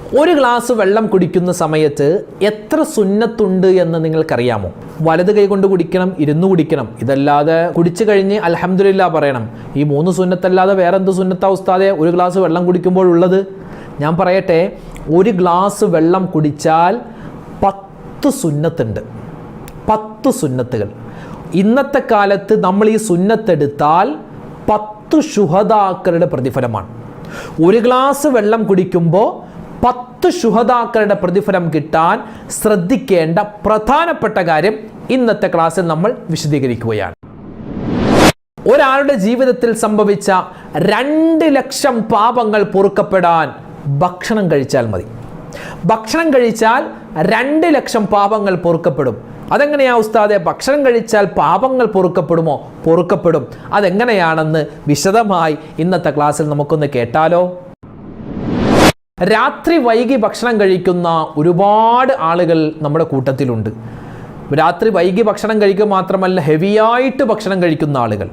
ഒരു ഗ്ലാസ് വെള്ളം കുടിക്കുന്ന സമയത്ത് എത്ര സുന്നത്തുണ്ട് എന്ന് നിങ്ങൾക്കറിയാമോ? വലത് കൈ കൊണ്ട് കുടിക്കണം ഇരുന്ന് കുടിക്കണം. ഇതല്ലാതെ കുടിച്ചു കഴിഞ്ഞ് അലഹമില്ല പറയണം. ഈ മൂന്ന് സുന്നത്തല്ലാതെ വേറെ എന്ത് സുന്നത്താ ഉസ്താദെ? ഒരു ഗ്ലാസ് വെള്ളം കുടിക്കുമ്പോഴുള്ളത് ഞാൻ പറയട്ടെ ഒരു ഗ്ലാസ് വെള്ളം കുടിച്ചാൽ പത്ത് സുന്നത്തുണ്ട്. പത്ത് സുന്നത്തുകൾ. ഇന്നത്തെ കാലത്ത് നമ്മൾ ഈ സുന്നത്തെടുത്താൽ പത്ത് ശുഹതാക്കളുടെ പ്രതിഫലമാണ്. ഒരു ഗ്ലാസ് വെള്ളം കുടിക്കുമ്പോൾ പത്ത് ശുഹദാക്കളുടെ പ്രതിഫലം കിട്ടാൻ ശ്രദ്ധിക്കേണ്ട പ്രധാനപ്പെട്ട കാര്യം ഇന്നത്തെ ക്ലാസ്സിൽ നമ്മൾ വിശദീകരിക്കുകയാണ്. ഒരാളുടെ ജീവിതത്തിൽ സംഭവിച്ച രണ്ട് ലക്ഷം പാപങ്ങൾ പൊറുക്കപ്പെടാൻ ഭക്ഷണം കഴിച്ചാൽ മതി. ഭക്ഷണം കഴിച്ചാൽ രണ്ട് ലക്ഷം പാപങ്ങൾ പൊറുക്കപ്പെടും. അതെങ്ങനെയാ ഉസ്താദെ? ഭക്ഷണം കഴിച്ചാൽ പാപങ്ങൾ പൊറുക്കപ്പെടുമോ? പൊറുക്കപ്പെടും. അതെങ്ങനെയാണെന്ന് വിശദമായി ഇന്നത്തെ ക്ലാസ്സിൽ നമുക്കൊന്ന് കേട്ടാലോ? രാത്രി വൈകി ഭക്ഷണം കഴിക്കുന്ന ഒരുപാട് ആളുകൾ നമ്മുടെ കൂട്ടത്തിലുണ്ട്. രാത്രി വൈകി ഭക്ഷണം കഴിക്കുക മാത്രമല്ല ഹെവിയായിട്ട് ഭക്ഷണം കഴിക്കുന്ന ആളുകൾ.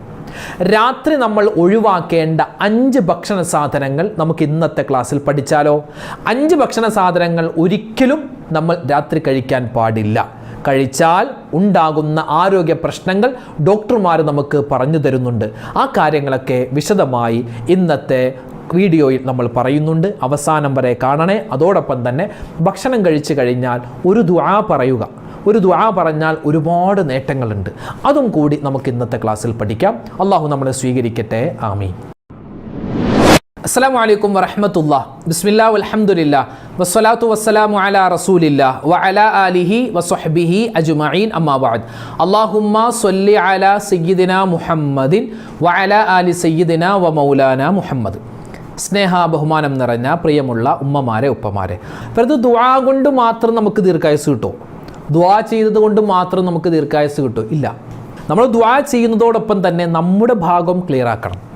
രാത്രി നമ്മൾ ഒഴിവാക്കേണ്ട അഞ്ച് ഭക്ഷണ സാധനങ്ങൾ നമുക്ക് ഇന്നത്തെ ക്ലാസ്സിൽ പഠിച്ചാലോ? അഞ്ച് ഭക്ഷണ സാധനങ്ങൾ ഒരിക്കലും നമ്മൾ രാത്രി കഴിക്കാൻ പാടില്ല. കഴിച്ചാൽ ഉണ്ടാകുന്ന ആരോഗ്യ പ്രശ്നങ്ങൾ ഡോക്ടർമാർ നമുക്ക് പറഞ്ഞു തരുന്നുണ്ട്. ആ കാര്യങ്ങളൊക്കെ വിശദമായി ഇന്നത്തെ വീഡിയോയിൽ നമ്മൾ പറയുന്നുണ്ട്. അവസാനം വരെ കാണണേ. അതോടൊപ്പം തന്നെ ഭക്ഷണം കഴിച്ചു കഴിഞ്ഞാൽ ഒരു ദുആ പറയുക. ഒരു ദുആ പറഞ്ഞാൽ ഒരുപാട് നേട്ടങ്ങളുണ്ട്. അതും കൂടി നമുക്ക് ഇന്നത്തെ ക്ലാസ്സിൽ പഠിക്കാം. അള്ളാഹു നമ്മളെ സ്വീകരിക്കട്ടെ. ആമീൻ. അസ്സാം വലൈക്കും വറഹമത്തുള്ള ബിസ്മില്ലാ അലഹമുല്ല വസ്സലാത്തു വസ്സലാമു അല റസൂലില്ല വ അല അലിഹി വസ്ഹബിഹി അജുമീൻ അമ്മാബാദ് അള്ളാഹുമ്മ സ്വല്ലി അല സയ്യിദിന മുഹമ്മദിൻ വ അല അലി സയ്യിദിന വ മൗലാന മുഹമ്മദ്. സ്നേഹ ബഹുമാനം നിറഞ്ഞ പ്രിയമുള്ള ഉമ്മമാരെ ഉപ്പമാരെ. വെറുതെ ദുആ കൊണ്ട് മാത്രം നമുക്ക് ദീർഘായുസ് കിട്ടുമോ? ദുആ ചെയ്തത് കൊണ്ട് മാത്രം നമുക്ക് ദീർഘായുസ് കിട്ടും ഇല്ല. നമ്മൾ ദുആ ചെയ്യുന്നതോടൊപ്പം തന്നെ നമ്മുടെ ഭാഗം ക്ലിയർ ആക്കണം.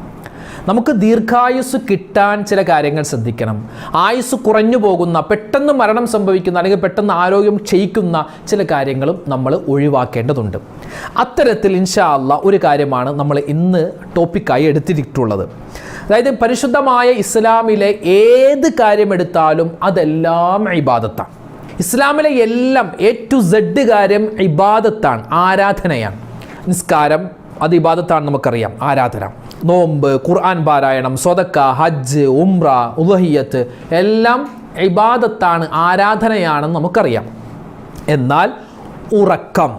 നമുക്ക് ദീർഘായുസ് കിട്ടാൻ ചില കാര്യങ്ങൾ ശ്രദ്ധിക്കണം. ആയുസ് കുറഞ്ഞു പോകുന്ന പെട്ടെന്ന് മരണം സംഭവിക്കുന്ന അല്ലെങ്കിൽ പെട്ടെന്ന് ആരോഗ്യം ക്ഷയിക്കുന്ന ചില കാര്യങ്ങളും നമ്മൾ ഒഴിവാക്കേണ്ടതുണ്ട്. അത്തരത്തിൽ ഇൻഷാ അല്ല ഒരു കാര്യമാണ് നമ്മൾ ഇന്ന് ടോപ്പിക്കായി എടുത്തിട്ടുള്ളത്. അതായത് പരിശുദ്ധമായ ഇസ്ലാമിലെ ഏത് കാര്യമെടുത്താലും അതെല്ലാം ഇബാദത്താണ്. ഇസ്ലാമിലെ എല്ലാം എ ടു സെഡ് കാര്യം ഇബാദത്താണ് ആരാധനയാണ്. നിസ്കാരം അത് ഇബാദത്താണ് നമുക്കറിയാം ആരാധന. നോമ്പ് ഖുർആൻ പാരായണം സ്വതക്ക ഹജ്ജ് ഉംറ ഉലഹിയത്ത് എല്ലാം ഇബാദത്താണ് ആരാധനയാണെന്ന് നമുക്കറിയാം. എന്നാൽ ഉറക്കം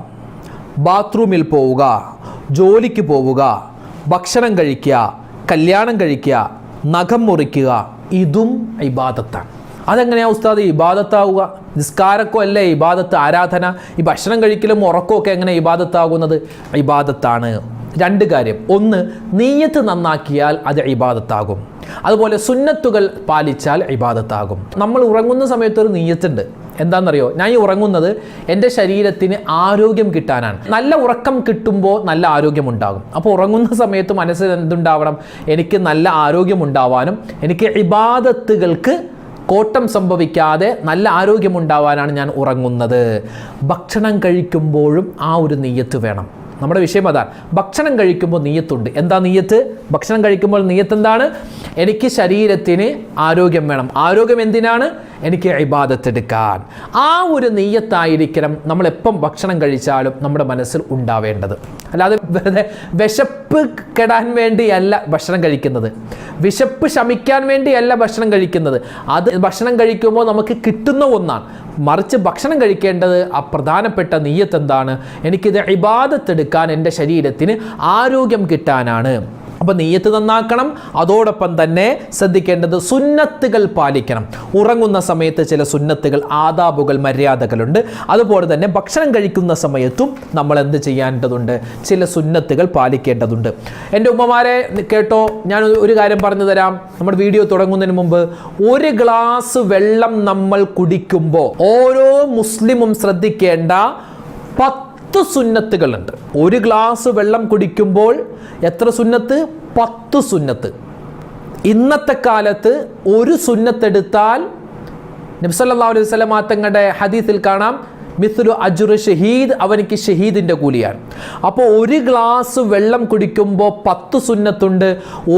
ബാത്റൂമിൽ പോവുക ജോലിക്ക് പോവുക ഭക്ഷണം കഴിക്കുക കല്യാണം കഴിക്കുക നഖം മുറിക്കുക ഇതും ഇബാദത്താണ്. അതെങ്ങനെയാ ഉസ്താദ് ഇബാദത്താവുക? നിസ്കാരക്കോ അല്ലേ ഇബാദത്ത് ആരാധന? ഈ ഭക്ഷണം കഴിക്കലും ഉറക്കോ ഒക്കെ എങ്ങനെ ഇബാദത്താകുന്നത്? ഇബാദത്താണ്. രണ്ട് കാര്യം. ഒന്ന് നീയത്ത് നന്നാക്കിയാൽ അത് ഇബാദത്താകും. അതുപോലെ സുന്നത്തുകൾ പാലിച്ചാൽ ഇബാദത്താകും. നമ്മൾ ഉറങ്ങുന്ന സമയത്തൊരു നീയത്തുണ്ട്. എന്താണെന്നറിയോ? ഞാൻ ഈ ഉറങ്ങുന്നത് എന്റെ ശരീരത്തിന് ആരോഗ്യം കിട്ടാനാണ്. നല്ല ഉറക്കം കിട്ടുമ്പോൾ നല്ല ആരോഗ്യം ഉണ്ടാകും അപ്പോൾ ഉറങ്ങുന്ന സമയത്ത് മനസ്സിൽ എന്തുണ്ടാവണം? എനിക്ക് നല്ല ആരോഗ്യം ഉണ്ടാവാനും എനിക്ക് ഇബാദത്തുകൾക്ക് കോട്ടം സംഭവിക്കാതെ നല്ല ആരോഗ്യമുണ്ടാവാനാണ് ഞാൻ ഉറങ്ങുന്നത്. ഭക്ഷണം കഴിക്കുമ്പോഴും ആ ഒരു നെയ്യത്ത് വേണം. നമ്മുടെ വിഷയം അതാണ്. ഭക്ഷണം കഴിക്കുമ്പോൾ നീയത്തുണ്ട്. എന്താ നീയത്ത്? ഭക്ഷണം കഴിക്കുമ്പോൾ നീയത്ത് എന്താണ്? എനിക്ക് ശരീരത്തിന് ആരോഗ്യം വേണം. ആരോഗ്യം എന്തിനാണ്? എനിക്ക് ഇബാദത്തെടുക്കാൻ. ആ ഒരു നെയ്യത്തായിരിക്കണം നമ്മളെപ്പം ഭക്ഷണം കഴിച്ചാലും നമ്മുടെ മനസ്സിൽ ഉണ്ടാവേണ്ടത്. അല്ലാതെ വെറുതെ വിശപ്പ് കെടാൻ വേണ്ടിയല്ല ഭക്ഷണം കഴിക്കുന്നത്. വിശപ്പ് ശമിക്കാൻ വേണ്ടിയല്ല ഭക്ഷണം കഴിക്കുന്നത്. അത് ഭക്ഷണം കഴിക്കുമ്പോൾ നമുക്ക് കിട്ടുന്ന ഒന്നാണ്. മറിച്ച് ഭക്ഷണം കഴിക്കേണ്ടത് ആ പ്രധാനപ്പെട്ട നെയ്യത്ത് എന്താണ് എനിക്കിത് ഇബാദത്തെടുക്കാൻ എന്റെ ശരീരത്തിന് ആരോഗ്യം കിട്ടാനാണ്. അപ്പോൾ നെയ്യത്ത് നന്നാക്കണം. അതോടൊപ്പം തന്നെ ശ്രദ്ധിക്കേണ്ടത് സുന്നത്തുകൾ പാലിക്കണം. ഉറങ്ങുന്ന സമയത്ത് ചില സുന്നത്തുകൾ ആദാബുകൾ മര്യാദകളുണ്ട്. അതുപോലെ തന്നെ ഭക്ഷണം കഴിക്കുന്ന സമയത്തും നമ്മൾ എന്ത് ചെയ്യേണ്ടതുണ്ട്? ചില സുന്നത്തുകൾ പാലിക്കേണ്ടതുണ്ട്. എന്റെ ഉമ്മമാരെ കേട്ടോ ഞാൻ ഒരു കാര്യം പറഞ്ഞു തരാം. നമ്മുടെ വീഡിയോ തുടങ്ങുന്നതിന് മുമ്പ് ഒരു ഗ്ലാസ് വെള്ളം നമ്മൾ കുടിക്കുമ്പോൾ ഓരോ മുസ്ലിമും ശ്രദ്ധിക്കേണ്ട പത്ത് പത്ത് സുന്നത്തുകളുണ്ട്. ഒരു ഗ്ലാസ് വെള്ളം കുടിക്കുമ്പോൾ എത്ര സുന്നത്ത്? പത്ത് സുന്നത്ത്. ഇന്നത്തെ കാലത്ത് ഒരു സുന്നത്തെടുത്താൽ നബ്സല്ലാ അലൈഹി സ്വലമാ തങ്ങളുടെ ഹദീസിൽ കാണാം മിസ്ലു അജുറ് ഷഹീദ് അവനിക്ക് ഷഹീദിന്റെ കൂലിയാണ്. അപ്പോൾ ഒരു ഗ്ലാസ് വെള്ളം കുടിക്കുമ്പോൾ പത്ത് സുന്നത്തുണ്ട്.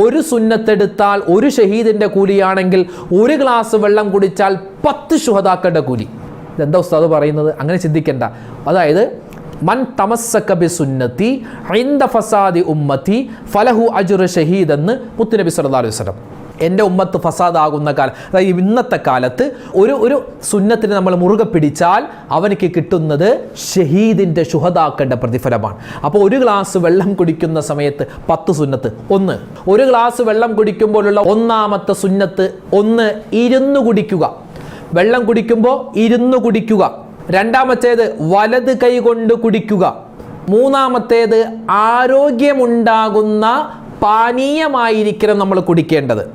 ഒരു സുന്നത്തെടുത്താൽ ഒരു ഷഹീദിന്റെ കൂലിയാണെങ്കിൽ ഒരു ഗ്ലാസ് വെള്ളം കുടിച്ചാൽ പത്ത് ശുഹതാക്കളുടെ കൂലി. ഇതെന്താ ഉസ്താദ് പറയുന്നത്? അങ്ങനെ ചിന്തിക്കേണ്ട. അതായത് മൻ തമസ്സക്കബി സുന്നത്തി ഐന്ദ ഫസാദി ഉമ്മത്തി ഫലഹു അജുർ ഷഹീദ് എന്ന് മുത്തുനബി സല്ലല്ലാഹു അലൈഹി വസല്ലം. എന്റെ ഉമ്മത്ത് ഫസാദാകുന്ന കാലം അതായത് ഇന്നത്തെ കാലത്ത് ഒരു ഒരു സുന്നത്തിന് നമ്മൾ മുറുകെ പിടിച്ചാൽ അവനക്ക് കിട്ടുന്നത് ഷഹീദിന്റെ ഷുഹദാക്കേണ്ട പ്രതിഫലമാണ്. അപ്പോൾ ഒരു ഗ്ലാസ് വെള്ളം കുടിക്കുന്ന സമയത്ത് പത്ത് സുന്നത്ത് ഒന്ന്. ഒരു ഗ്ലാസ് വെള്ളം കുടിക്കുമ്പോഴുള്ള ഒന്നാമത്തെ സുന്നത്ത് ഒന്ന് ഇരുന്ന് കുടിക്കുക. വെള്ളം കുടിക്കുമ്പോൾ ഇരുന്ന് കുടിക്കുക. രണ്ടാമത്തേത് വലത് കൈകൊണ്ട് കുടിക്കുക. മൂന്നാമത്തേത് ആരോഗ്യമുണ്ടാകുന്ന പാനീയമായിരിക്കണം നമ്മൾ കുടിക്കേണ്ടത്.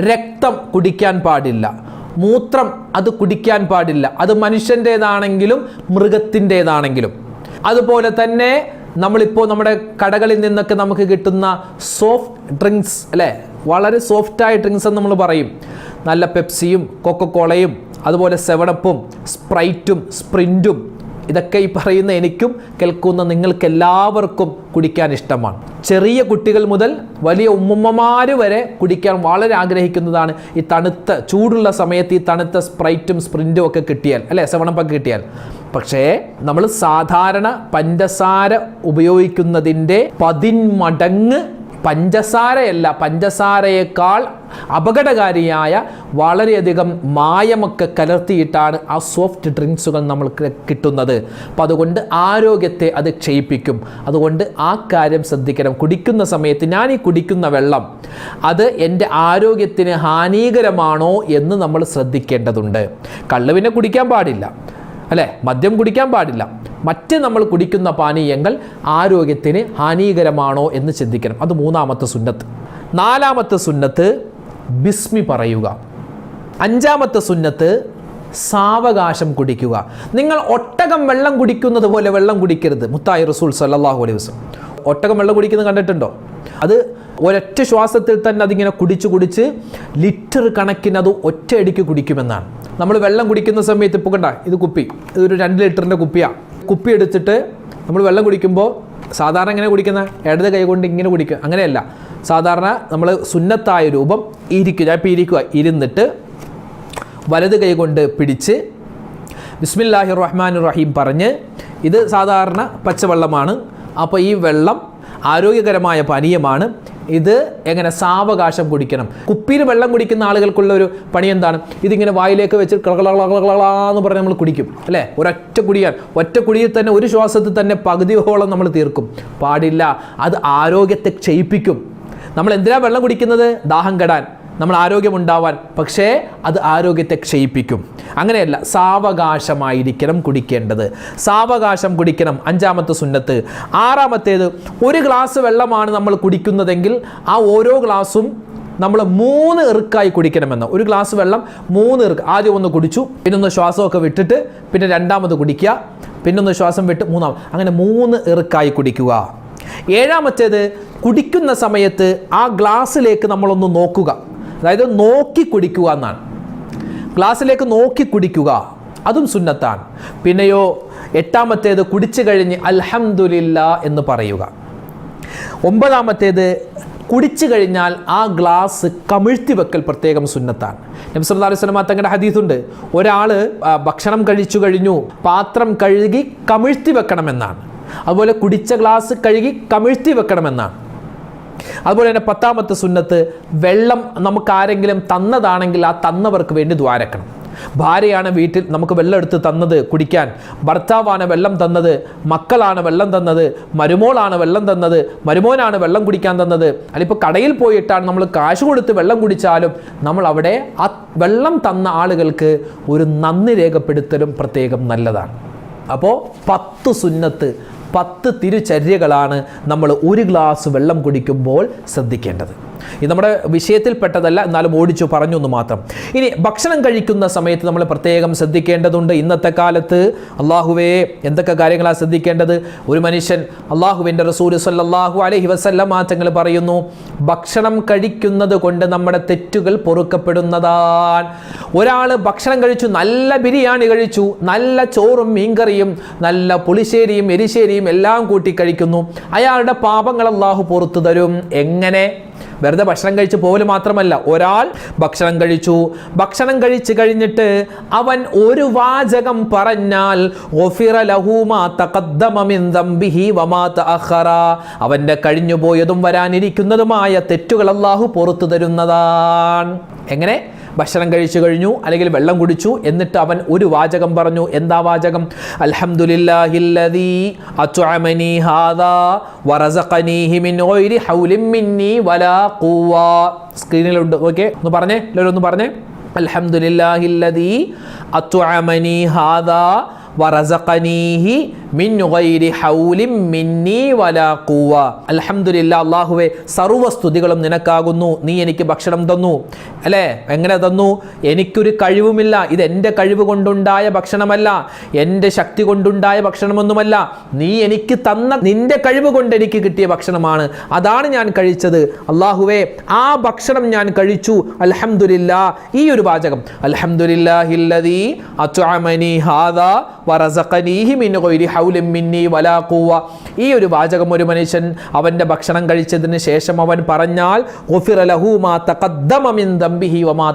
രക്തം കുടിക്കാൻ പാടില്ല. മൂത്രം അത് കുടിക്കാൻ പാടില്ല. അത് മനുഷ്യന്റേതാണെങ്കിലും മൃഗത്തിന്റേതാണെങ്കിലും. അതുപോലെ തന്നെ നമ്മളിപ്പോൾ നമ്മുടെ കടകളിൽ നിന്നൊക്കെ നമുക്ക് കിട്ടുന്ന സോഫ്റ്റ് ഡ്രിങ്ക്സ് അല്ലേ? വളരെ സോഫ്റ്റായ ഡ്രിങ്ക്സ് എന്ന് നമ്മൾ പറയും. നല്ല പെപ്സിയും കൊക്കക്കോളയും അതുപോലെ സെവനപ്പും സ്പ്രൈറ്റും സ്പ്രിന്റും ഇതൊക്കെ ഈ പറയുന്ന എനിക്കും കേൾക്കുന്ന നിങ്ങൾക്ക് എല്ലാവർക്കും കുടിക്കാൻ ഇഷ്ടമാണ്. ചെറിയ കുട്ടികൾ മുതൽ വലിയ ഉമ്മമ്മമാർ വരെ കുടിക്കാൻ വളരെ ആഗ്രഹിക്കുന്നതാണ് ഈ തണുത്ത ചൂടുള്ള സമയത്ത് ഈ തണുത്ത സ്പ്രൈറ്റും സ്പ്രിന്റും ഒക്കെ കിട്ടിയാൽ അല്ലേ? സെവണപ്പൊക്കെ കിട്ടിയാൽ. പക്ഷേ നമ്മൾ സാധാരണ പഞ്ചസാര ഉപയോഗിക്കുന്നതിന്റെ പതിന്മടങ്ങ് പഞ്ചസാരയല്ല പഞ്ചസാരയേക്കാൾ അപകടകാരിയായ വളരെയധികം മായമൊക്കെ കലർത്തിയിട്ടാണ് ആ സോഫ്റ്റ് ഡ്രിങ്ക്സുകൾ നമ്മൾക്ക് കിട്ടുന്നത്. അപ്പം അതുകൊണ്ട് ആരോഗ്യത്തെ അത് ക്ഷയിപ്പിക്കും. അതുകൊണ്ട് ആ കാര്യം ശ്രദ്ധിക്കണം. കുടിക്കുന്ന സമയത്ത് ഞാൻ ഈ കുടിക്കുന്ന വെള്ളം അത് എന്റെ ആരോഗ്യത്തിന് ഹാനികരമാണോ എന്ന് നമ്മൾ ശ്രദ്ധിക്കേണ്ടതുണ്ട്. കള്ളുവിനെ കുടിക്കാൻ പാടില്ല. അല്ലേ? മദ്യം കുടിക്കാൻ പാടില്ല. മറ്റ് നമ്മൾ കുടിക്കുന്ന പാനീയങ്ങൾ ആരോഗ്യത്തിന് ഹാനികരമാണോ എന്ന് ചിന്തിക്കണം. അത് മൂന്നാമത്തെ സുന്നത്ത്. നാലാമത്തെ സുന്നത്ത് ബിസ്മി പറയുക. അഞ്ചാമത്തെ സുന്നത്ത് സാവകാശം കുടിക്കുക. നിങ്ങൾ ഒട്ടകം വെള്ളം കുടിക്കുന്നത് പോലെ വെള്ളം കുടിക്കരുത്. മുത്തായി റസൂൽ സല്ലാഹു അലൈഹി വസ്ലം ഒട്ടകം വെള്ളം കുടിക്കുന്നത് കണ്ടിട്ടുണ്ടോ? അത് ഒരൊറ്റ ശ്വാസത്തിൽ തന്നെ അതിങ്ങനെ കുടിച്ച് കുടിച്ച് ലിറ്റർ കണക്കിന് അത് ഒറ്റയടിക്ക് കുടിക്കുമെന്നാണ്. നമ്മൾ വെള്ളം കുടിക്കുന്ന സമയത്ത് ഇപ്പോൾ കണ്ട ഇത് കുപ്പി. ഇതൊരു രണ്ട് ലിറ്ററിന്റെ കുപ്പിയാണ് കുപ്പി എടുത്തിട്ട് നമ്മൾ വെള്ളം കുടിക്കുമ്പോൾ സാധാരണ എങ്ങനെ കുടിക്കുന്ന? ഇടത് കൈ കൊണ്ട് ഇങ്ങനെ കുടിക്കുക അങ്ങനെയല്ല. സാധാരണ നമ്മൾ സുന്നത്തായ രൂപം ഇരിക്കുക ഇപ്പോൾ ഇരിക്കുക ഇരുന്നിട്ട് വലത് കൈ കൊണ്ട് പിടിച്ച് ബിസ്മില്ലാഹി റഹ്മാൻ റഹീം പറഞ്ഞ് ഇത് സാധാരണ പച്ചവെള്ളമാണ്. അപ്പോൾ ഈ വെള്ളം ആരോഗ്യകരമായ പാനീയമാണ്. ഇത് എങ്ങനെ സാവകാശം കുടിക്കണം? കുപ്പിയിൽ വെള്ളം കുടിക്കുന്ന ആളുകൾക്കുള്ള ഒരു പണി എന്താണ്? ഇതിങ്ങനെ വായിലേക്ക് വെച്ച് കളകളകളകളന്ന് പറഞ്ഞ് നമ്മൾ കുടിക്കും അല്ലേ? ഒരൊറ്റ കുടിയാൻ ഒറ്റ കുടിയിൽ തന്നെ ഒരു ശ്വാസത്തിൽ തന്നെ പകുതിയോളം നമ്മൾ തീർക്കും. പാടില്ല അത് ആരോഗ്യത്തെ ക്ഷയിപ്പിക്കും. നമ്മൾ എന്തിനാ വെള്ളം കുടിക്കുന്നത്? ദാഹം കെടാൻ. നമ്മൾ ആരോഗ്യമുണ്ടാവാൻ പക്ഷേ അത് ആരോഗ്യത്തെ ക്ഷയിപ്പിക്കും. അങ്ങനെയല്ല സാവകാശമായിരിക്കണം കുടിക്കേണ്ടത്. സാവകാശം കുടിക്കണം. അഞ്ചാമത്തെ സുന്നത്ത്. ആറാമത്തേത് ഒരു ഗ്ലാസ് വെള്ളമാണ് നമ്മൾ കുടിക്കുന്നതെങ്കിൽ ആ ഓരോ ഗ്ലാസും നമ്മൾ മൂന്ന് ഇറുക്കായി കുടിക്കണമെന്ന്. ഒരു ഗ്ലാസ് വെള്ളം മൂന്ന് ഇറുക്ക്. ആദ്യം ഒന്ന് കുടിച്ചു പിന്നെ ഒന്ന് ശ്വാസമൊക്കെ വിട്ടിട്ട് പിന്നെ രണ്ടാമത് കുടിക്കുക പിന്നെ ഒന്ന് ശ്വാസം വിട്ട് മൂന്നാം അങ്ങനെ മൂന്ന് ഇറുക്കായി കുടിക്കുക. ഏഴാമത്തേത് കുടിക്കുന്ന സമയത്ത് ആ ഗ്ലാസ്സിലേക്ക് നമ്മളൊന്ന് നോക്കുക. അതായത് നോക്കി കുടിക്കുക എന്നാണ്. ഗ്ലാസ്സിലേക്ക് നോക്കി കുടിക്കുക അതും സുന്നത്താണ്. പിന്നെയോ എട്ടാമത്തേത് കുടിച്ചു കഴിഞ്ഞ് അൽഹമുല്ല എന്ന് പറയുക. ഒമ്പതാമത്തേത് കുടിച്ചു കഴിഞ്ഞാൽ ആ ഗ്ലാസ് കമിഴ്ത്തി വെക്കൽ പ്രത്യേകം സുന്നത്താണ്. നബ്സല്ലാ അലൈഹി സ്വലമ തങ്ങളുടെ ഹദീസുണ്ട്. ഒരാൾ ഭക്ഷണം കഴിച്ചു കഴിഞ്ഞു പാത്രം കഴുകി കമിഴ്ത്തി വെക്കണമെന്നാണ്. അതുപോലെ കുടിച്ച ഗ്ലാസ് കഴുകി കമിഴ്ത്തി വെക്കണമെന്നാണ്. അതുപോലെ തന്നെ പത്താമത്തെ സുന്നത്ത് വെള്ളം നമുക്ക് ആരെങ്കിലും തന്നതാണെങ്കിൽ ആ തന്നവർക്ക് വേണ്ടി ദ്വാരക്കണം. ഭാര്യയാണ് വീട്ടിൽ നമുക്ക് വെള്ളം എടുത്ത് തന്നത് കുടിക്കാൻ. ഭർത്താവാണ് വെള്ളം തന്നത് മക്കളാണ് വെള്ളം തന്നത് മരുമോളാണ് വെള്ളം തന്നത് മരുമോനാണ് വെള്ളം കുടിക്കാൻ തന്നത്. അല്ലിപ്പോൾ കടയിൽ പോയിട്ടാണ് നമ്മൾ കാശ് കൊടുത്ത് വെള്ളം കുടിച്ചാലും നമ്മൾ അവിടെ ആ വെള്ളം തന്ന ആളുകൾക്ക് ഒരു നന്ദി രേഖപ്പെടുത്തലും പ്രത്യേകം നല്ലതാണ്. അപ്പോൾ പത്ത് സുന്നത്ത് പത്ത് തിരുചര്യകളാണ് നമ്മൾ ഒരു ഗ്ലാസ് വെള്ളം കുടിക്കുമ്പോൾ ശ്രദ്ധിക്കേണ്ടത്. ഇത് നമ്മുടെ വിഷയത്തിൽപ്പെട്ടതല്ല എന്നാലും ഓടിച്ചു പറഞ്ഞു എന്ന് മാത്രം. ഇനി ഭക്ഷണം കഴിക്കുന്ന സമയത്ത് നമ്മൾ പ്രത്യേകം ശ്രദ്ധിക്കേണ്ടതുണ്ട്. ഇന്നത്തെ കാലത്ത് അള്ളാഹുവേ എന്തൊക്കെ കാര്യങ്ങളാണ് ശ്രദ്ധിക്കേണ്ടത്? ഒരു മനുഷ്യൻ അള്ളാഹുവിന്റെ റസൂൽ സല്ലാഹു അലഹി വസല്ലം മാറ്റങ്ങൾ പറയുന്നു ഭക്ഷണം കഴിക്കുന്നത് കൊണ്ട് നമ്മുടെ തെറ്റുകൾ പൊറുക്കപ്പെടുന്നതാണ്. ഒരാൾ ഭക്ഷണം കഴിച്ചു നല്ല ബിരിയാണി കഴിച്ചു നല്ല ചോറും മീൻകറിയും നല്ല പുളിശ്ശേരിയും എരിശ്ശേരിയും എല്ലാം കൂട്ടി കഴിക്കുന്നു. അയാളുടെ പാപങ്ങൾ അള്ളാഹു പുറത്തു തരും. എങ്ങനെ? വെറുതെ ഭക്ഷണം കഴിച്ച് പോകൽ മാത്രമല്ല ഒരാൾ ഭക്ഷണം കഴിച്ചു. ഭക്ഷണം കഴിച്ചു കഴിഞ്ഞിട്ട് അവൻ ഒരു വാചകം പറഞ്ഞാൽ. അവന്റെ കഴിഞ്ഞുപോയതും വരാനിരിക്കുന്നതുമായ തെറ്റുകൾ അള്ളാഹു പുറത്തു തരുന്നതാണ്. എങ്ങനെ? ഭക്ഷണം കഴിച്ചു കഴിഞ്ഞു അല്ലെങ്കിൽ വെള്ളം കുടിച്ചു എന്നിട്ട് അവൻ ഒരു വാചകം പറഞ്ഞു. എന്താ വാചകം? സ്ക്രീനിലുണ്ട്. ഓക്കെ ഒന്ന് പറഞ്ഞേ എല്ലാവരും ഒന്ന് പറഞ്ഞേ. അൽഹംദുലില്ലാഹില്ലദീ അത്അമനി ഹാദാ അൽഹംദുലില്ലാ അല്ലാഹുവേ സർവസ്തുതികളും നിനക്കാകുന്നു. നീ എനിക്ക് ഭക്ഷണം തന്നു. അല്ലേ? എങ്ങനെ തന്നു? എനിക്കൊരു കഴിവുമില്ല. ഇത് എന്റെ കഴിവ് കൊണ്ടുണ്ടായ ഭക്ഷണമല്ല. എന്റെ ശക്തി കൊണ്ടുണ്ടായ ഭക്ഷണമൊന്നുമല്ല. നീ എനിക്ക് തന്ന നിന്റെ കഴിവ് കൊണ്ട് എനിക്ക് കിട്ടിയ ഭക്ഷണമാണ്. അതാണ് ഞാൻ കഴിച്ചത്. അള്ളാഹുവെ ആ ഭക്ഷണം ഞാൻ കഴിച്ചു. അൽഹംദുലില്ലാ ഈ ഒരു വാചകം. അൽഹംദുലില്ലാഹില്ലദീ അത്അമനി ഹാദാ വറസഖനീഹി മിൻ ഗൈരി ഹൗലിൻ മിന്നി വലാ ഖുവ ഈ ഒരു വാചകം ഒരു മനുഷ്യൻ അവന്റെ ഭക്ഷണം കഴിച്ചതിന് ശേഷം അവൻ പറഞ്ഞാൽ ഗുഫിറ ലഹു മാ ദംബിഹി വമാ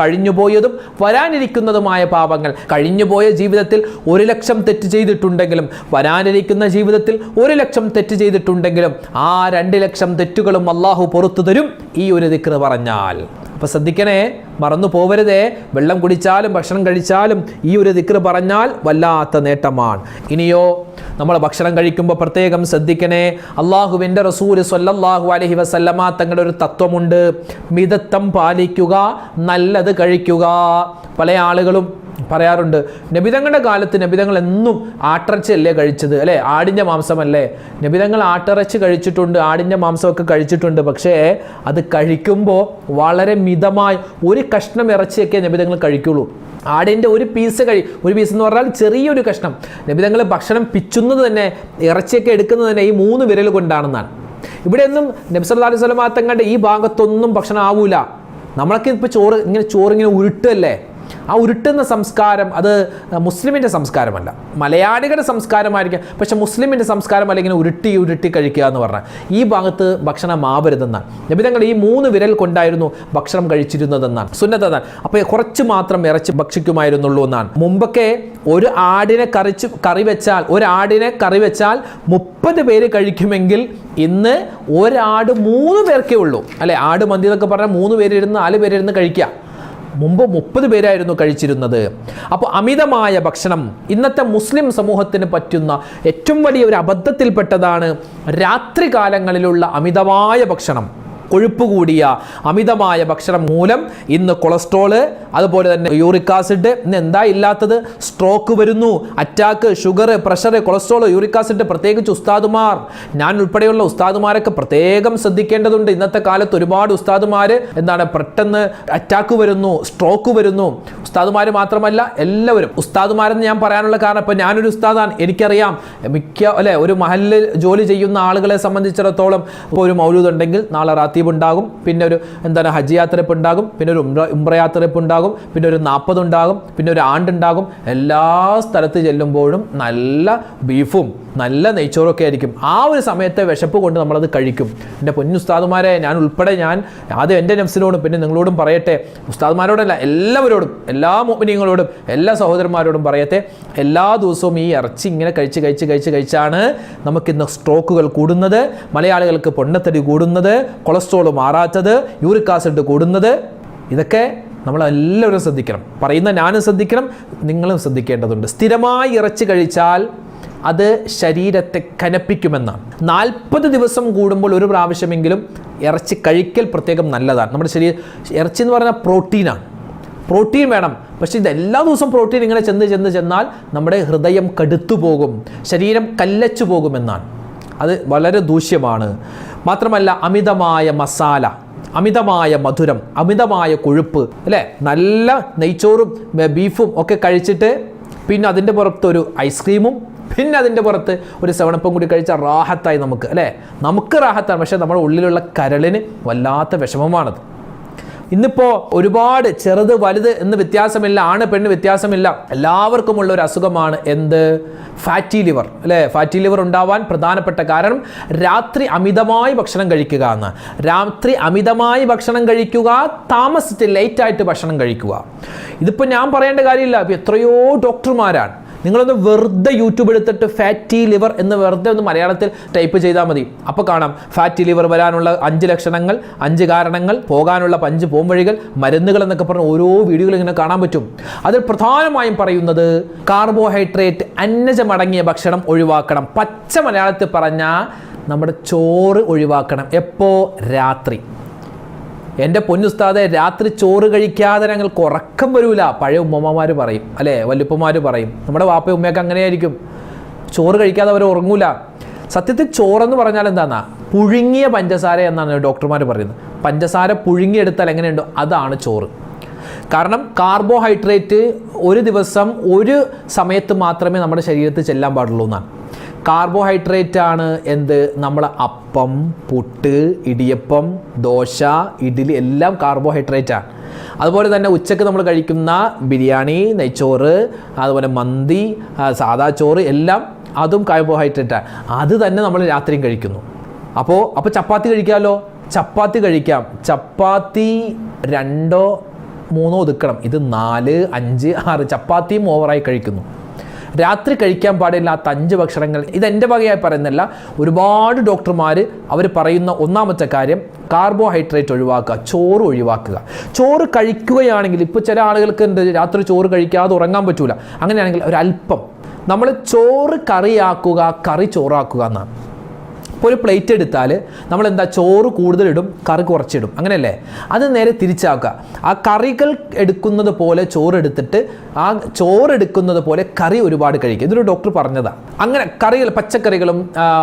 കഴിഞ്ഞുപോയതും വരാനിരിക്കുന്നതുമായ പാപങ്ങൾ. കഴിഞ്ഞുപോയ ജീവിതത്തിൽ ഒരു ലക്ഷം തെറ്റ് ചെയ്തിട്ടുണ്ടെങ്കിലും വരാനിരിക്കുന്ന ജീവിതത്തിൽ ഒരു ലക്ഷം തെറ്റ് ചെയ്തിട്ടുണ്ടെങ്കിലും ആ രണ്ട് ലക്ഷം തെറ്റുകളും അള്ളാഹു പുറത്തു തരും ഈ ഒരു ദിക്ർ പറഞ്ഞാൽ. അപ്പോൾ ശ്രദ്ധിക്കണേ മറന്നു പോവരുതേ. വെള്ളം കുടിച്ചാലും ഭക്ഷണം കഴിച്ചാലും ഈ ഒരു ദിക്ർ പറഞ്ഞാൽ വല്ലാത്ത നേട്ടമാണ്. ഇനിയോ നമ്മൾ ഭക്ഷണം കഴിക്കുമ്പോൾ പ്രത്യേകം ശ്രദ്ധിക്കണേ അള്ളാഹുവിന്റെ റസൂൽ സൊല്ലാഹു അലഹി വസല്ലമ തങ്ങളുടെ ഒരു തത്വമുണ്ട്. മിതത്വം പാലിക്കുക നല്ലത് കഴിക്കുക. പല ആളുകളും പറയാറുണ്ട്. നബിതങ്ങളുടെ കാലത്ത് നബിതങ്ങൾ എന്നും ആട്ടിറച്ചിയല്ലേ കഴിച്ചത് അല്ലേ? ആടിന്റെ മാംസമല്ലേ? നബിതങ്ങൾ ആട്ടിറച്ചി കഴിച്ചിട്ടുണ്ട് ആടിന്റെ മാംസമൊക്കെ കഴിച്ചിട്ടുണ്ട്. പക്ഷേ അത് കഴിക്കുമ്പോൾ വളരെ മിതമായി ഒരു കഷ്ണം ഇറച്ചിയൊക്കെ നബിതങ്ങൾ കഴിക്കുള്ളൂ. ആടിന്റെ ഒരു പീസ് കഴി ഒരു പീസ് എന്ന് പറഞ്ഞാൽ ചെറിയൊരു കഷ്ണം. നബിതങ്ങൾ ഭക്ഷണം പിച്ചുന്നത് തന്നെ ഇറച്ചിയൊക്കെ എടുക്കുന്നത് തന്നെ ഈ മൂന്ന് വിരൽ കൊണ്ടാണെന്നാണ്. ഇവിടെയൊന്നും നബ്സല്ലാ അലൈഹി സ്വലമാത്തങ്ങളുടെ ഈ ഭാഗത്തൊന്നും ഭക്ഷണം ആവൂല. നമ്മളൊക്കെ ഇപ്പോൾ ചോറ് ഇങ്ങനെ ചോറ് ഇങ്ങനെ ഉരുട്ടല്ലേ ആ ഉരുട്ടുന്ന സംസ്കാരം അത് മുസ്ലിമിന്റെ സംസ്കാരമല്ല. മലയാളികളുടെ സംസ്കാരമായിരിക്കാം. പക്ഷെ മുസ്ലിമിന്റെ സംസ്കാരം അല്ലെങ്കിൽ ഉരുട്ടി ഉരുട്ടി കഴിക്കുക എന്ന് പറഞ്ഞാൽ. ഈ ഭാഗത്ത് ഭക്ഷണം ആവരുതെന്നാണ്. നബിതങ്ങൾ ഈ മൂന്ന് വിരൽ കൊണ്ടായിരുന്നു ഭക്ഷണം കഴിച്ചിരുന്നതെന്നാണ്. സുന്നതെന്നാണ് അപ്പോൾ കുറച്ച് മാത്രം ഇറച്ചി ഭക്ഷിക്കുമായിരുന്നുള്ളൂ എന്നാണ്. മുമ്പൊക്കെ ഒരു ആടിനെ കറിച്ച് കറി വെച്ചാൽ ഒരു ആടിനെ കറി വെച്ചാൽ മുപ്പത് പേര് കഴിക്കുമെങ്കിൽ ഇന്ന് ഒരാട് മൂന്ന് പേർക്കേ ഉള്ളൂ. അല്ലെ ആട് മന്തി എന്നൊക്കെ പറഞ്ഞാൽ മൂന്ന് പേരിരുന്ന് നാല് പേരിരുന്ന് കഴിക്കുക. മുമ്പ് മുപ്പത് പേരായിരുന്നു കഴിച്ചിരുന്നത്. അപ്പോൾ അമിതമായ ഭക്ഷണം ഇന്നത്തെ മുസ്ലിം സമൂഹത്തിന് പറ്റുന്ന ഏറ്റവും വലിയ ഒരു അബദ്ധത്തിൽപ്പെട്ടതാണ് രാത്രി കാലങ്ങളിലുള്ള അമിതമായ ഭക്ഷണം. കൊഴുപ്പ് കൂടിയ അമിതമായ ഭക്ഷണം മൂലം ഇന്ന് കൊളസ്ട്രോൾ അതുപോലെ തന്നെ യൂറിക് ആസിഡ്. ഇന്ന് എന്താ ഇല്ലാത്തത്? സ്ട്രോക്ക് വരുന്നു. Attack sugar pressure cholesterol uric acid പ്രത്യേകിച്ച് ഉസ്താദുമാർ. ഞാൻ ഉൾപ്പെടെയുള്ള ഉസ്താദുമാരൊക്കെ പ്രത്യേകം ശ്രദ്ധിക്കേണ്ടതുണ്ട്. ഇന്നത്തെ കാലത്ത് ഒരുപാട് ഉസ്താദുമാർ എന്താണ് പെട്ടെന്ന് അറ്റാക്ക് വരുന്നു സ്ട്രോക്ക് വരുന്നു. ഉസ്താദുമാർ മാത്രമല്ല എല്ലാവരും. ഉസ്താദുമാരെന്ന് ഞാൻ പറയാനുള്ള കാരണം ഇപ്പം ഞാനൊരു ഉസ്താദാണ്. എനിക്കറിയാം മിക്ക അല്ലെ ഒരു മഹലിൽ ജോലി ചെയ്യുന്ന ആളുകളെ സംബന്ധിച്ചിടത്തോളം ഇപ്പോൾ ഒരു മൗലൂദ് ഉണ്ടെങ്കിൽ നാളെ റാത്തീബ് ഉണ്ടാകും പിന്നെ ഒരു എന്താണ് ഹജ്ജ് യാത്രപ്പ് ഉണ്ടാകും പിന്നെ ഒരു ഉംറ ഉംറ യാത്രപ്പ് ഉണ്ടാകും പിന്നെ ഒരു നാൽപ്പത് ഉണ്ടാകും പിന്നെ ഒരു ആണ്ടുണ്ടാകും. എല്ലാ സ്ഥലത്ത് ചെല്ലുമ്പോഴും നല്ല ബീഫും നല്ല നെയ്ച്ചോറും ഒക്കെ ആയിരിക്കും. ആ ഒരു സമയത്തെ വിശപ്പ് കൊണ്ട് നമ്മളത് കഴിക്കും. എന്റെ പൊന്നുസ്താദുമാരെ ഞാൻ ഉൾപ്പെടെ ഞാൻ ആദ്യം എന്റെ നഫ്സിനോടും പിന്നെ നിങ്ങളോടും പറയട്ടെ. ഉസ്താദുമാരോടല്ല എല്ലാവരോടും എല്ലാ മോമിനിയങ്ങളോടും എല്ലാ സഹോദരന്മാരോടും പറയട്ടെ. എല്ലാ ദിവസവും ഈ ഇറച്ചി ഇങ്ങനെ കഴിച്ച് കഴിച്ച് കഴിച്ച് കഴിച്ചാണ് നമുക്കിന്ന് സ്ട്രോക്കുകൾ കൂടുന്നത്. മലയാളികൾക്ക് പൊണ്ണത്തടി കൂടുന്നത്. കൊളസ്ട്രോൾ മാറാത്തത് യൂറിക് ആസിഡ് കൂടുന്നത്. ഇതൊക്കെ നമ്മളെല്ലാവരും ശ്രദ്ധിക്കണം. പറയുന്ന ഞാനും ശ്രദ്ധിക്കണം നിങ്ങളും ശ്രദ്ധിക്കേണ്ടതുണ്ട്. സ്ഥിരമായി ഇറച്ചി കഴിച്ചാൽ അത് ശരീരത്തെ കനപ്പിക്കുമെന്നാണ്. നാൽപ്പത് ദിവസം കൂടുമ്പോൾ ഒരു പ്രാവശ്യമെങ്കിലും ഇറച്ചി കഴിക്കൽ പ്രത്യേകം നല്ലതാണ്. നമ്മുടെ ശരീരം ഇറച്ചി എന്ന് പറഞ്ഞാൽ പ്രോട്ടീനാണ്. പ്രോട്ടീൻ വേണം. പക്ഷേ ഇത് എല്ലാ ദിവസവും പ്രോട്ടീൻ ഇങ്ങനെ ചെന്ന് ചെന്ന് ചെന്നാൽ നമ്മുടെ ഹൃദയം കടുത്തു പോകും. ശരീരം കല്ലച്ചു പോകുമെന്നാണ്. അത് വളരെ ദൂഷ്യമാണ്. മാത്രമല്ല അമിതമായ മസാല അമിതമായ മധുരം അമിതമായ കൊഴുപ്പ് അല്ലേ? നല്ല നെയ്ച്ചോറും ബീഫും ഒക്കെ കഴിച്ചിട്ട് പിന്നെ അതിന്റെ പുറത്തൊരു ഐസ്ക്രീമും പിന്നെ അതിന്റെ പുറത്ത് ഒരു സെവണപ്പം കൂടി കഴിച്ചാൽ റാഹത്തായി നമുക്ക് അല്ലേ? നമുക്ക് റാഹത്താണ് പക്ഷേ നമ്മുടെ ഉള്ളിലുള്ള കരളിന് വല്ലാത്ത വിഷമമാണത്. ഇന്നിപ്പോൾ ഒരുപാട് ചെറുത് വലുത് എന്ന് വ്യത്യാസമില്ല ആണ് പെണ്ണ് വ്യത്യാസമില്ല. എല്ലാവർക്കുമുള്ള ഒരു അസുഖമാണ് എന്ത്? ഫാറ്റി ലിവർ അല്ലേ? ഫാറ്റി ലിവർ ഉണ്ടാവാൻ പ്രധാനപ്പെട്ട കാരണം രാത്രി അമിതമായി ഭക്ഷണം കഴിക്കുക എന്ന്. രാത്രി അമിതമായി ഭക്ഷണം കഴിക്കുക താമസിച്ച് ലേറ്റായിട്ട് ഭക്ഷണം കഴിക്കുക. ഇതിപ്പോൾ ഞാൻ പറയേണ്ട കാര്യമില്ല. എത്രയോ ഡോക്ടർമാരാണ് നിങ്ങളൊന്ന് വെറുതെ യൂട്യൂബ് എടുത്തിട്ട് ഫാറ്റി ലിവർ എന്ന് വെറുതെ ഒന്ന് മലയാളത്തിൽ ടൈപ്പ് ചെയ്താൽ മതി. അപ്പോൾ കാണാം. ഫാറ്റി ലിവർ വരാനുള്ള അഞ്ച് ലക്ഷണങ്ങൾ അഞ്ച് കാരണങ്ങൾ പോകാനുള്ള അഞ്ച് പോംവഴികൾ മരുന്നുകൾ എന്നൊക്കെ പറഞ്ഞ് ഓരോ വീഡിയോകൾ ഇങ്ങനെ കാണാൻ പറ്റും. അതിൽ പ്രധാനമായും പറയുന്നത് കാർബോഹൈഡ്രേറ്റ് അന്നജമടങ്ങിയ ഭക്ഷണം ഒഴിവാക്കണം. പച്ച മലയാളത്തിൽ പറഞ്ഞാൽ നമ്മുടെ ചോറ് ഒഴിവാക്കണം. എപ്പോൾ രാത്രി. എന്റെ പൊന്നുസ്താതെ രാത്രി ചോറ് കഴിക്കാതെ ഞങ്ങൾക്ക് ഉറക്കം വരൂല. പഴയ ഉമ്മമാർ പറയും അല്ലേ? വല്ലുപ്പമാർ പറയും. നമ്മുടെ വാപ്പയും ഉമ്മയൊക്കെ അങ്ങനെയായിരിക്കും. ചോറ് കഴിക്കാതെ അവർ ഉറങ്ങൂല. സത്യത്തിൽ ചോറെന്ന് പറഞ്ഞാൽ എന്താണെന്നാ പുഴുങ്ങിയ പഞ്ചസാര എന്നാണ് ഡോക്ടർമാർ പറയുന്നത്. പഞ്ചസാര പുഴുങ്ങിയെടുത്താൽ എങ്ങനെയുണ്ടോ അതാണ് ചോറ്. കാരണം കാർബോഹൈഡ്രേറ്റ് ഒരു ദിവസം ഒരു സമയത്ത് മാത്രമേ നമ്മുടെ ശരീരത്തിൽ ചെല്ലാൻ പാടുള്ളൂ എന്നാണ്. കാർബോഹൈഡ്രേറ്റ് ആണ് എന്ത്? നമ്മൾ അപ്പം പുട്ട് ഇടിയപ്പം ദോശ ഇഡ്ഡലി എല്ലാം കാർബോഹൈഡ്രേറ്റ്. ആണ് അതുപോലെ തന്നെ ഉച്ചയ്ക്ക് നമ്മൾ കഴിക്കുന്ന ബിരിയാണി നെയ്ച്ചോറ് അതുപോലെ മന്തി സാദാ ചോറ് എല്ലാം അതും കാർബോഹൈഡ്രേറ്റ്. ആണ് അത് തന്നെ നമ്മൾ രാത്രിയും കഴിക്കുന്നു. അപ്പോൾ അപ്പോൾ ചപ്പാത്തി കഴിക്കാമല്ലോ ചപ്പാത്തി കഴിക്കാം. ചപ്പാത്തി രണ്ടോ മൂന്നോ ഒതുക്കണം. ഇത് നാല് അഞ്ച് ആറ് ചപ്പാത്തിയും ഓവറായി കഴിക്കുന്നു. രാത്രി കഴിക്കാൻ പാടില്ലാത്ത അഞ്ച് ഭക്ഷണങ്ങൾ. ഇത് എന്റെ വകയായി പറയുന്നില്ല. ഒരുപാട് ഡോക്ടർമാർ അവർ പറയുന്ന ഒന്നാമത്തെ കാര്യം കാർബോഹൈഡ്രേറ്റ് ഒഴിവാക്കുക ചോറ് ഒഴിവാക്കുക. ചോറ് കഴിക്കുകയാണെങ്കിൽ ഇപ്പോൾ ചില ആളുകൾക്ക് ഉണ്ട് രാത്രി ചോറ് കഴിക്കാതെ ഉറങ്ങാൻ പറ്റൂല. അങ്ങനെയാണെങ്കിൽ ഒരല്പം നമ്മൾ ചോറ് കറിയാക്കുക കറി ചോറാക്കുക എന്നാണ്. ഇപ്പോൾ ഒരു പ്ലേറ്റ് എടുത്താൽ നമ്മൾ എന്താ ചോറ് കൂടുതലിടും കറി കുറച്ചിടും. അങ്ങനെയല്ലേ? അത് നേരെ തിരിച്ചാക്കുക. ആ കറികൾ എടുക്കുന്നത് പോലെ ചോറ് എടുത്തിട്ട് ആ ചോറ് എടുക്കുന്നത് പോലെ കറി ഒരുപാട് കഴിക്കുക. ഇതൊരു ഡോക്ടർ പറഞ്ഞതാണ് അങ്ങനെ കറികൾ പച്ചക്കറികളും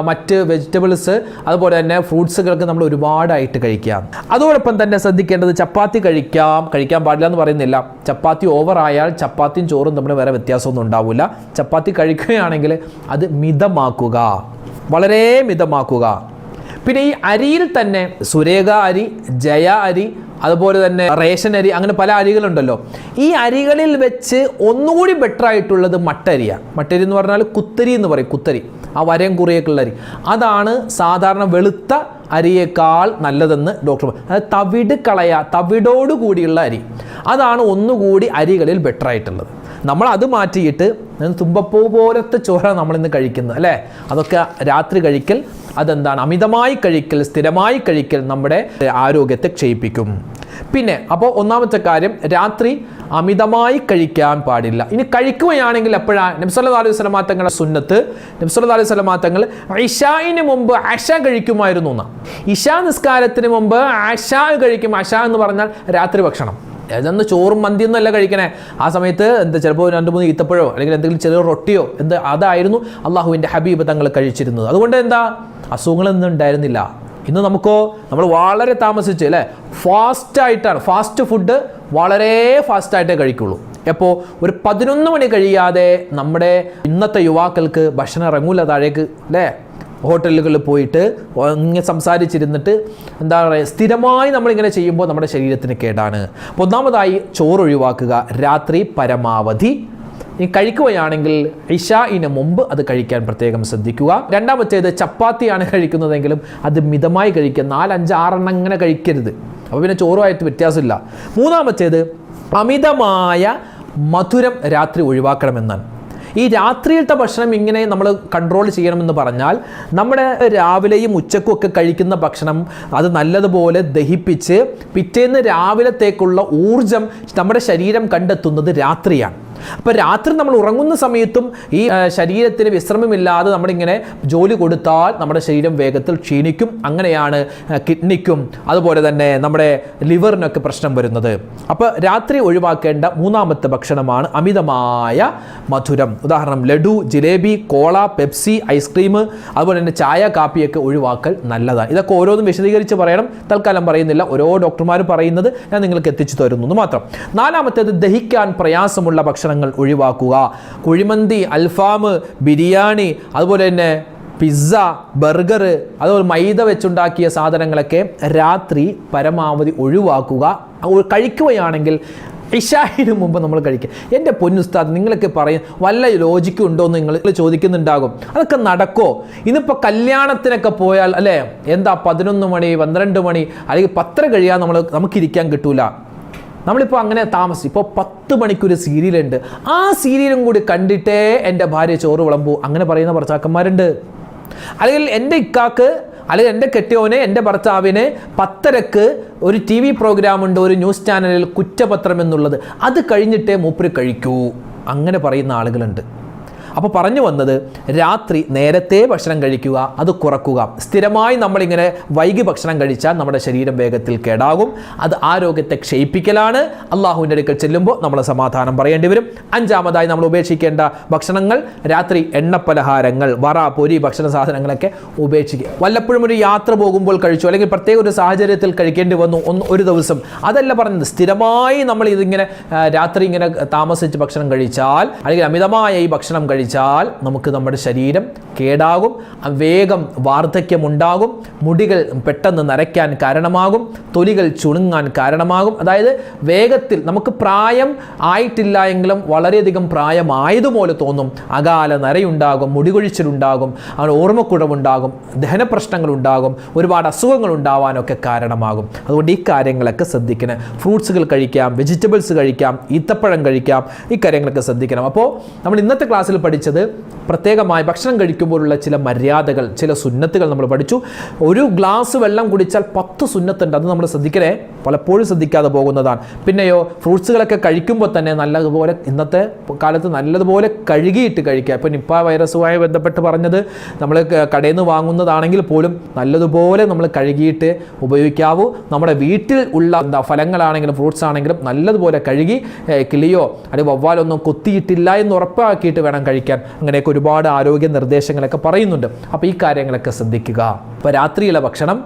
മറ്റ് വെജിറ്റബിൾസ് അതുപോലെ തന്നെ ഫ്രൂട്ട്സുകൾക്ക് നമ്മൾ ഒരുപാടായിട്ട് കഴിക്കാം അതോടൊപ്പം തന്നെ ശ്രദ്ധിക്കേണ്ടത് ചപ്പാത്തി കഴിക്കാം. കഴിക്കാൻ പാടില്ല എന്ന് പറയുന്നില്ല. ചപ്പാത്തി ഓവർ ആയാൽ ചപ്പാത്തിയും ചോറും തമ്മിൽ വേറെ വ്യത്യാസമൊന്നും ഉണ്ടാവില്ല ചപ്പാത്തി കഴിക്കുകയാണെങ്കിൽ അത് മിതമാക്കുക. വളരെ മിതമാക്കുക. പിന്നെ ഈ അരിയിൽ തന്നെ സുരേഖ അരി ജയ അരി അതുപോലെ തന്നെ റേഷൻ അരി അങ്ങനെ പല അരികളുണ്ടല്ലോ. ഈ അരികളിൽ വെച്ച് ഒന്നുകൂടി ബെറ്റർ ആയിട്ടുള്ളത് മട്ടരിയാണ് മട്ടരി എന്ന് പറഞ്ഞാൽ കുത്തരി എന്ന് പറയും കുത്തരി. ആ വരയും കുറിയൊക്കെയുള്ള അരി. അതാണ് സാധാരണ വെളുത്ത അരിയേക്കാൾ നല്ലതെന്ന് ഡോക്ടർ അതായത് തവിട് കളയ തവിടോട് കൂടിയുള്ള അരി. അതാണ് ഒന്നുകൂടി അരികളിൽ ബെറ്റർ ആയിട്ടുള്ളത്. നമ്മൾ അത് മാറ്റിയിട്ട് തുമ്പപ്പൂ പോലത്തെ ചോര നമ്മളിന്ന് കഴിക്കുന്നത് അല്ലേ? അതൊക്കെ രാത്രി കഴിക്കൽ അതെന്താണ്? അമിതമായി കഴിക്കൽ സ്ഥിരമായി കഴിക്കൽ നമ്മുടെ ആരോഗ്യത്തെ ക്ഷയിപ്പിക്കും. പിന്നെ അപ്പോൾ ഒന്നാമത്തെ കാര്യം രാത്രി അമിതമായി കഴിക്കാൻ പാടില്ല. ഇനി കഴിക്കുകയാണെങ്കിൽ എപ്പോഴാണ് നബ്സല്ലാ അലൈഹി സ്വലമാ തങ്ങളുടെ സുന്നത്ത് നബ്സല്ലാ അലൈഹി സ്വലമാ തങ്ങൾ ഇഷായിന് മുമ്പ് അഷ കഴിക്കുമായിരുന്നു എന്നാണ് ഇഷാ നിസ്കാരത്തിന് മുമ്പ് അഷ കഴിക്കും അഷ എന്ന് പറഞ്ഞാൽ രാത്രി ഭക്ഷണം. ഏതെന്ന് ചോറും മന്തിയൊന്നും അല്ല കഴിക്കണേ. ആ സമയത്ത് എന്താ ചിലപ്പോൾ രണ്ട് മൂന്ന് ഈത്തപ്പഴോ അല്ലെങ്കിൽ എന്തെങ്കിലും ചെറിയ റൊട്ടിയോ എന്ത് അതായിരുന്നു അള്ളാഹുവിന്റെ ഹബീബ് തങ്ങൾ കഴിച്ചിരുന്നത്. അതുകൊണ്ട് എന്താ? അസുഖങ്ങളൊന്നും ഉണ്ടായിരുന്നില്ല. ഇന്ന് നമുക്കോ നമ്മൾ വളരെ താമസിച്ച് അല്ലേ? ഫാസ്റ്റ് ആയിട്ടാണ്. ഫാസ്റ്റ് ഫുഡ് വളരെ ഫാസ്റ്റായിട്ടേ കഴിക്കുള്ളൂ. എപ്പോൾ ഒരു പതിനൊന്ന് മണി കഴിയാതെ നമ്മുടെ ഇന്നത്തെ യുവാക്കൾക്ക് ഭക്ഷണം ഇറങ്ങൂല താഴേക്ക് അല്ലേ? ഹോട്ടലുകളിൽ പോയിട്ട് ഇങ്ങനെ സംസാരിച്ചിരുന്നിട്ട് എന്താ പറയുക സ്ഥിരമായി നമ്മളിങ്ങനെ ചെയ്യുമ്പോൾ നമ്മുടെ ശരീരത്തിന് കേടാണ്. ഒന്നാമതായി ചോറ് ഒഴിവാക്കുക രാത്രി പരമാവധി. ഈ കഴിക്കുകയാണെങ്കിൽ ഇഷായിന് മുമ്പ് അത് കഴിക്കാൻ പ്രത്യേകം ശ്രദ്ധിക്കുക. രണ്ടാമത്തേത് ചപ്പാത്തിയാണ് കഴിക്കുന്നതെങ്കിലും അത് മിതമായി കഴിക്കുക. നാലഞ്ച് ആറെണ്ണം ഇങ്ങനെ കഴിക്കരുത്. അപ്പോൾ പിന്നെ ചോറുമായിട്ട് വ്യത്യാസമില്ല. മൂന്നാമത്തേത് അമിതമായ മധുരം രാത്രി ഒഴിവാക്കണമെന്നാണ്. ഈ രാത്രിയിലത്തെ ഭക്ഷണം ഇങ്ങനെ നമ്മൾ കൺട്രോൾ ചെയ്യണമെന്ന് പറഞ്ഞാൽ നമ്മുടെ രാവിലെയും ഉച്ചക്കും ഒക്കെ കഴിക്കുന്ന ഭക്ഷണം അത് നല്ലതുപോലെ ദഹിപ്പിച്ച് പിറ്റേന്ന് രാവിലത്തേക്കുള്ള ഊർജം നമ്മുടെ ശരീരം കണ്ടെത്തുന്നത് രാത്രിയാണ്. അപ്പോൾ രാത്രി നമ്മൾ ഉറങ്ങുന്ന സമയത്തും ഈ ശരീരത്തിന് വിശ്രമമില്ലാതെ നമ്മളിങ്ങനെ ജോലി കൊടുത്താൽ നമ്മുടെ ശരീരം വേഗത്തിൽ ക്ഷീണിക്കും. അങ്ങനെയാണ് കിഡ്നിക്കും അതുപോലെ തന്നെ നമ്മുടെ ലിവറിനൊക്കെ പ്രശ്നം വരുന്നത്. അപ്പോൾ രാത്രി ഒഴിവാക്കേണ്ട മൂന്നാമത്തെ ഭക്ഷണമാണ് അമിതമായ മധുരം. ഉദാഹരണം laddu jalebi cola Pepsi ice cream അതുപോലെ തന്നെ ചായ കാപ്പിയൊക്കെ ഒഴിവാക്കൽ നല്ലതാണ്. ഇതൊക്കെ ഓരോന്നും വിശദീകരിച്ച് പറയണം. തൽക്കാലം പറയുന്നില്ല. ഓരോ ഡോക്ടർമാരും പറയുന്നത് ഞാൻ നിങ്ങൾക്ക് എത്തിച്ചു തരുന്നു മാത്രം. നാലാമത്തേത് ദഹിക്കാൻ പ്രയാസമുള്ള ഭക്ഷണങ്ങൾ ഒഴിവാക്കുക. കുഴിമന്തി അൽഫാം ബിരിയാണി അതുപോലെ തന്നെ പിസ്സ ബർഗർ അതുപോലെ മൈദ വെച്ചുണ്ടാക്കിയ സാധനങ്ങളൊക്കെ രാത്രി പരമാവധി ഒഴിവാക്കുക. കഴിക്കുകയാണെങ്കിൽ ഇഷാഹിന് മുമ്പ് നമ്മൾ കഴിക്കുക. എന്റെ പൊന്നുസ്താദ് നിങ്ങളൊക്കെ പറയും വല്ല ലോജിക്കും ഉണ്ടോ എന്ന് നിങ്ങൾ ചോദിക്കുന്നുണ്ടാകും. അതൊക്കെ നടക്കോ? ഇന്നിപ്പോൾ കല്യാണത്തിനൊക്കെ പോയാൽ അല്ലേ? എന്താ പതിനൊന്ന് മണി പന്ത്രണ്ട് മണി അല്ലെങ്കിൽ പത്ര കഴിയാൻ നമ്മൾ നമുക്കിരിക്കാൻ കിട്ടൂല. നമ്മളിപ്പോൾ അങ്ങനെ താമസിച്ചു ഇപ്പോൾ പത്ത് മണിക്കൊരു സീരിയലുണ്ട്. ആ സീരിയലും കൂടി കണ്ടിട്ടേ എന്റെ ഭാര്യ ചോറ് വിളമ്പു. അങ്ങനെ പറയുന്ന ഭർത്താക്കന്മാരുണ്ട്. അല്ലെങ്കിൽ എന്റെ ഇക്കാക്ക് അല്ലെങ്കിൽ എന്റെ കെട്ടിയോനെ എന്റെ ഭർത്താവിന് പത്തരക്ക് ഒരു ടി വി പ്രോഗ്രാമുണ്ട് ഒരു ന്യൂസ് ചാനലിൽ കുറ്റപത്രം എന്നുള്ളത്. അത് കഴിഞ്ഞിട്ടേ മൂപ്പര് കഴിക്കൂ. അങ്ങനെ പറയുന്ന ആളുകളുണ്ട്. അപ്പോൾ പറഞ്ഞു വന്നത് രാത്രി നേരത്തെ ഭക്ഷണം കഴിക്കുക അത് കുറക്കുക. സ്ഥിരമായി നമ്മളിങ്ങനെ വൈകി ഭക്ഷണം കഴിച്ചാൽ നമ്മുടെ ശരീരം വേഗത്തിൽ കേടാകും. അത് ആരോഗ്യത്തെ ക്ഷയിപ്പിക്കലാണ്. അള്ളാഹുവിന്റെ അടുക്കൽ ചെല്ലുമ്പോൾ നമ്മൾ സമാധാനം പറയേണ്ടി വരും. അഞ്ചാമതായി നമ്മൾ ഉപേക്ഷിക്കേണ്ട ഭക്ഷണങ്ങൾ രാത്രി എണ്ണപ്പലഹാരങ്ങൾ വറ പൊരി ഭക്ഷണ സാധനങ്ങളൊക്കെ ഉപേക്ഷിക്കുക വല്ലപ്പോഴും ഒരു യാത്ര പോകുമ്പോൾ കഴിച്ചു അല്ലെങ്കിൽ പ്രത്യേക ഒരു സാഹചര്യത്തിൽ കഴിക്കേണ്ടി വന്നു ഒന്ന് ഒരു ദിവസം. അതല്ല പറഞ്ഞത് സ്ഥിരമായി നമ്മൾ ഇതിങ്ങനെ രാത്രി ഇങ്ങനെ താമസിച്ച് ഭക്ഷണം കഴിച്ചാൽ അല്ലെങ്കിൽ അമിതമായ ഈ ഭക്ഷണം കഴിച്ചാൽ നമുക്ക് നമ്മുടെ ശരീരം കേടാകും വേഗം വാർദ്ധക്യമുണ്ടാകും മുടികൾ പെട്ടെന്ന് നരയ്ക്കാൻ കാരണമാകും തൊലികൾ ചുണുങ്ങാൻ കാരണമാകും. അതായത് വേഗത്തിൽ നമുക്ക് പ്രായം ആയിട്ടില്ല എങ്കിലും വളരെയധികം പ്രായമായതുപോലെ തോന്നും. അകാല നരയുണ്ടാകും മുടികൊഴിച്ചിലുണ്ടാകും അങ്ങനെ ഓർമ്മക്കുഴവുണ്ടാകും ദഹന പ്രശ്നങ്ങളുണ്ടാകും ഒരുപാട് അസുഖങ്ങൾ ഉണ്ടാവാനൊക്കെ കാരണമാകും. അതുകൊണ്ട് ഈ കാര്യങ്ങളൊക്കെ ശ്രദ്ധിക്കണം. ഫ്രൂട്ട്സുകൾ കഴിക്കാം വെജിറ്റബിൾസ് കഴിക്കാം ഈത്തപ്പഴം കഴിക്കാം ഈ കാര്യങ്ങളൊക്കെ ശ്രദ്ധിക്കണം. അപ്പോൾ നമ്മൾ ഇന്നത്തെ ക്ലാസ്സിൽ പഠിച്ചത്. പ്രത്യേകമായി ഭക്ഷണം കഴിക്കുമ്പോഴുള്ള ചില മര്യാദകൾ ചില സുന്നത്തുകൾ നമ്മൾ പഠിച്ചു. ഒരു ഗ്ലാസ് വെള്ളം കുടിച്ചാൽ പത്ത് സുന്നത്തുണ്ട്. അത് നമ്മൾ ശ്രദ്ധിക്കണേ. പലപ്പോഴും ശ്രദ്ധിക്കാതെ പോകുന്നതാണ്. പിന്നെയോ ഫ്രൂട്ട്സുകളൊക്കെ കഴിക്കുമ്പോൾ തന്നെ നല്ലതുപോലെ ഇന്നത്തെ കാലത്ത് നല്ലതുപോലെ കഴുകിയിട്ട് കഴിക്കുക. ഇപ്പോൾ നിപ്പ വൈറസുമായി ബന്ധപ്പെട്ട് പറഞ്ഞത് നമ്മൾ കടയിൽ നിന്ന് വാങ്ങുന്നതാണെങ്കിൽ പോലും നല്ലതുപോലെ നമ്മൾ കഴുകിയിട്ട് ഉപയോഗിക്കാവൂ. നമ്മുടെ വീട്ടിൽ ഉള്ള എന്താ ഫലങ്ങളാണെങ്കിലും ഫ്രൂട്ട്സ് ആണെങ്കിലും നല്ലതുപോലെ കഴുകി കിളിയോ അല്ലെങ്കിൽ വവ്വാലൊന്നും കൊത്തിയിട്ടില്ല എന്ന് ഉറപ്പാക്കിയിട്ട് വേണം കഴിക്കാൻ അങ്ങനെയൊക്കെ ഒരുപാട് ആരോഗ്യ നിർദ്ദേശങ്ങളൊക്കെ പറയുന്നുണ്ട്. അപ്പോൾ ഈ കാര്യങ്ങളൊക്കെ ശ്രദ്ധിക്കുക. അപ്പോൾ രാത്രിയിലെ ഭക്ഷണം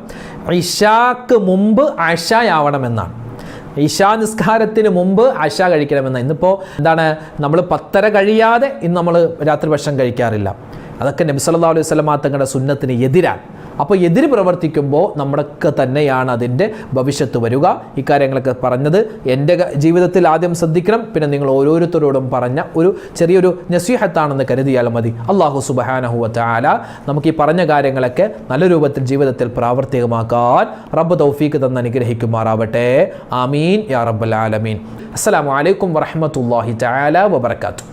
ഇഷാക്ക് മുമ്പ് അഷയാവണമെന്നാണ് ഇഷാ നിസ്കാരത്തിന് മുമ്പ് ആശ കഴിക്കണമെന്ന് ഇന്നിപ്പോൾ എന്താണ്? നമ്മൾ പത്തര കഴിയാതെ ഇന്ന് നമ്മൾ രാത്രി ഭക്ഷണം കഴിക്കാറില്ല. അതൊക്കെ നബി സല്ലല്ലാഹു അലൈഹി വസല്ലമ തങ്ങളുടെ സുന്നത്തിന് എതിരാണ്. അപ്പോൾ എതിര് പ്രവർത്തിക്കുമ്പോൾ നമ്മുടെയൊക്കെ തന്നെയാണ് അതിന്റെ ഭവിഷ്യത്ത് വരിക. ഇക്കാര്യങ്ങളൊക്കെ പറഞ്ഞത് എന്റെ ജീവിതത്തിൽ ആദ്യം ശ്രദ്ധിക്കണം പിന്നെ നിങ്ങൾ ഓരോരുത്തരോടും പറഞ്ഞ ഒരു ചെറിയൊരു നസീഹത്താണെന്ന് കരുതിയാൽ മതി. അള്ളാഹു സുബഹാനഹുവ ആല നമുക്ക് ഈ പറഞ്ഞ കാര്യങ്ങളൊക്കെ നല്ല രൂപത്തിൽ ജീവിതത്തിൽ പ്രാവർത്തികമാക്കാൻ റബ്ബ് തൗഫീക്ക് തന്ന് അനുഗ്രഹിക്കുമാറാവട്ടെ. ആമീൻ. യാ റബ്ബൽ ആലമീൻ. അസ്സലാമു അലൈക്കും വറഹ്മത്തുള്ളാഹി തആല വബറകാതുഹു.